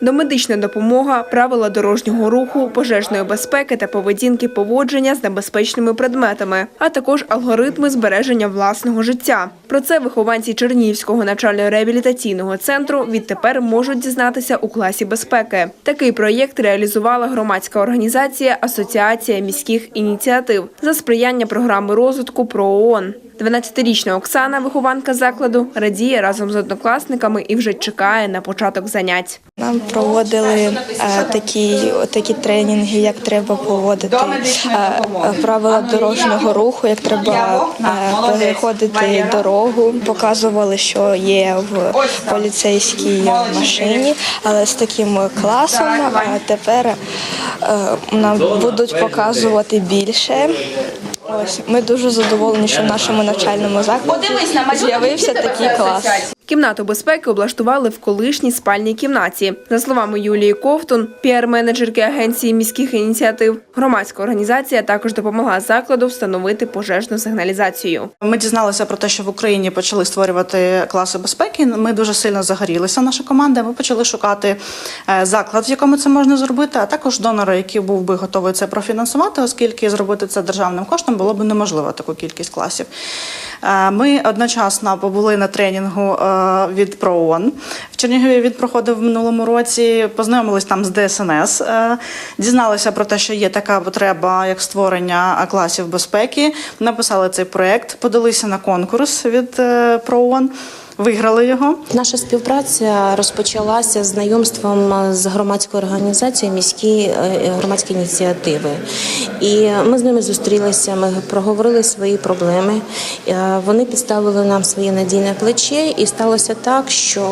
Домедична допомога, правила дорожнього руху, пожежної безпеки та поведінки поводження з небезпечними предметами, а також алгоритми збереження власного життя. Про це вихованці Чернігівського навчально-реабілітаційного центру відтепер можуть дізнатися у класі безпеки. Такий проєкт реалізувала громадська організація Асоціація міських ініціатив за сприяння програми розвитку про ООН. 12-річна Оксана, вихованка закладу, радіє разом з однокласниками і вже чекає на початок занять. Нам проводили е, такі, такі тренінги, як треба поводити е, правила дорожнього руху, як треба е, переходити дорогу. Показували, що є в поліцейській машині, але з таким класом е, тепер е, нам будуть показувати більше. Ось ми дуже задоволені, що в нашому навчальному закладі з'явився такий клас. Кімнату безпеки облаштували в колишній спальній кімнаті. За словами Юлії Ковтун, піар-менеджерки агенції міських ініціатив, громадська організація також допомогла закладу встановити пожежну сигналізацію. Ми дізналися про те, що в Україні почали створювати класи безпеки. Ми дуже сильно загорілися. Наша команда. Ми почали шукати е, заклад, в якому це можна зробити, а також донора, який був би готовий це профінансувати, оскільки зробити це державним коштом було б неможливо таку кількість класів. Е, Ми одночасно побули на тренінгу е, від ПРООН. В Чернігові він проходив в минулому році. Познайомились там з ДСНС, е, дізналися про те, що є така потреба, як створення е, класів безпеки. Написали цей проект, подалися на конкурс від е, ПРООН, виграли його. Наша співпраця розпочалася знайомством з громадською організацією міські е, громадські ініціативи. І ми з ними зустрілися, ми проговорили свої проблеми. Е, Вони підставили нам своє надійне плече, і сталося так, що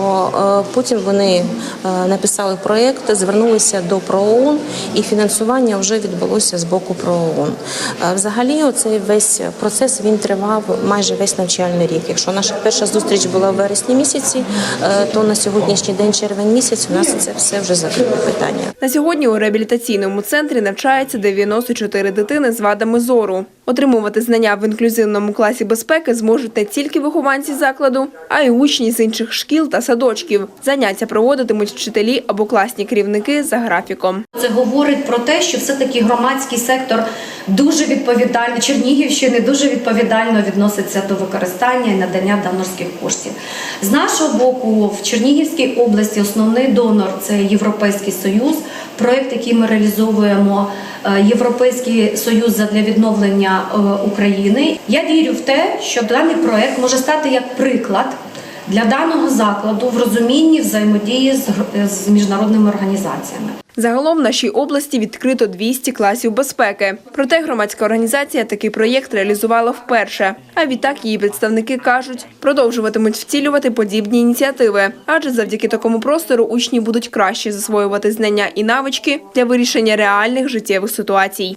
е, потім вони е, написали проєкт, звернулися до ПРООН, і фінансування вже відбулося з боку ПРООН. Е, Взагалі, оцей весь процес він тривав майже весь навчальний рік. Якщо наша перша зустріч була в вересні місяці, е, то на сьогоднішній день червень місяць у нас це все вже закрите питання. На сьогодні у реабілітаційному центрі навчається 94 дитини з вадами зору. Отримувати знання в інклюзивному класі безпеки зможуть не тільки вихованці закладу, а й учні з інших шкіл та садочків. Заняття проводитимуть вчителі або класні керівники за графіком. Це говорить про те, що все-таки громадський сектор дуже відповідально, Чернігівщини дуже відповідально відноситься до використання і надання донорських коштів. З нашого боку, в Чернігівській області основний донор це Європейський Союз, проєкт, який ми реалізовуємо. е, Європейський союз для відновлення е, України. Я вірю в те, що даний проект може стати як приклад для даного закладу в розумінні взаємодії з міжнародними організаціями. Загалом в нашій області відкрито 200 класів безпеки. Проте громадська організація такий проєкт реалізувала вперше. А відтак її представники кажуть, продовжуватимуть втілювати подібні ініціативи, адже завдяки такому простору учні будуть краще засвоювати знання і навички для вирішення реальних життєвих ситуацій.